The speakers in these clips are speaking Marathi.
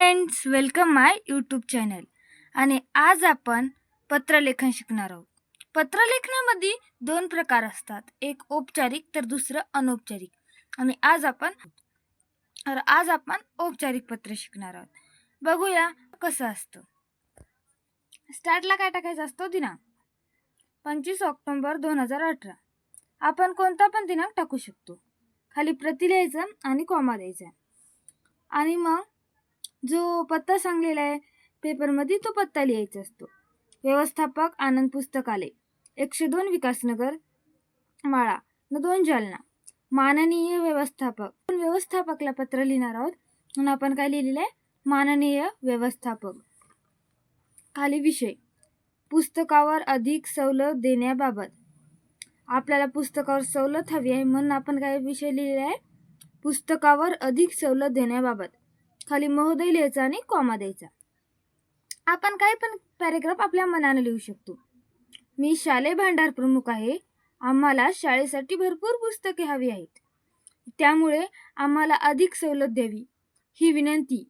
Friends welcome my YouTube channel आणि आज आपण पत्रलेखन शिकणार आहोत. पत्रलेखनामध्ये दोन प्रकार असतात. एक औपचारिक तर दुसरं अनौपचारिक. आणि आज आपण तर आज आपण औपचारिक पत्र शिकणार आहोत. बघूया कसं असतं. स्टार्टला काय टाकायचं असतो? दिनांक. पंचवीस ऑक्टोंबर दोन हजार अठरा. आपण कोणता पण दिनांक टाकू शकतो. खाली प्रति लिहायचं आणि कॉमा द्यायचा. आणि मग जो पत्ता सांगलेला आहे पेपरमध्ये तो पत्ता लिहायचा असतो. व्यवस्थापक आनंद पुस्तकालय एकशे दोन विकासनगर माळा न दोन जालना. माननीय व्यवस्थापक. आपण व्यवस्थापकला पत्र लिहिणार आहोत म्हणून आपण काय लिहिलेलं आहे? माननीय व्यवस्थापक. खाली विषय. पुस्तकावर अधिक सवलत देण्याबाबत. आपल्याला पुस्तकावर सवलत हवी आहे म्हणून आपण काय विषय लिहिलेला आहे? पुस्तकावर अधिक सवलत देण्याबाबत. खाली महोदय लिहायचा आणि कॉमा द्यायचा. आपण काही पण पॅरेग्राफ आपल्या मनानं लिहू शकतो. मी शालेय भांडार प्रमुख आहे. आम्हाला शाळेसाठी भरपूर पुस्तके हवी आहेत. त्यामुळे आम्हाला अधिक सवलत द्यावी. ही विनंती.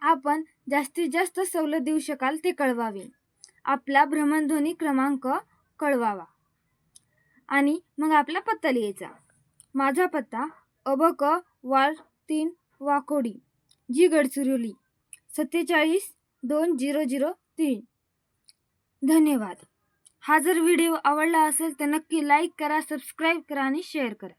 आपण जास्तीत जास्त सवलत देऊ शकाल ते कळवावे. आपला भ्रमणध्वनी क्रमांक कळवावा. आणि मग आपला पत्ता लिहायचा. माझा पत्ता अबक वार तीन वाकोडी. जी गडचिरोली. सत्तेचाळीस दोन झिरो झिरो तीन. धन्यवाद. हा जर व्हिडिओ आवडला असेल तर नक्की लाईक करा सबस्क्राईब करा आणि शेअर करा.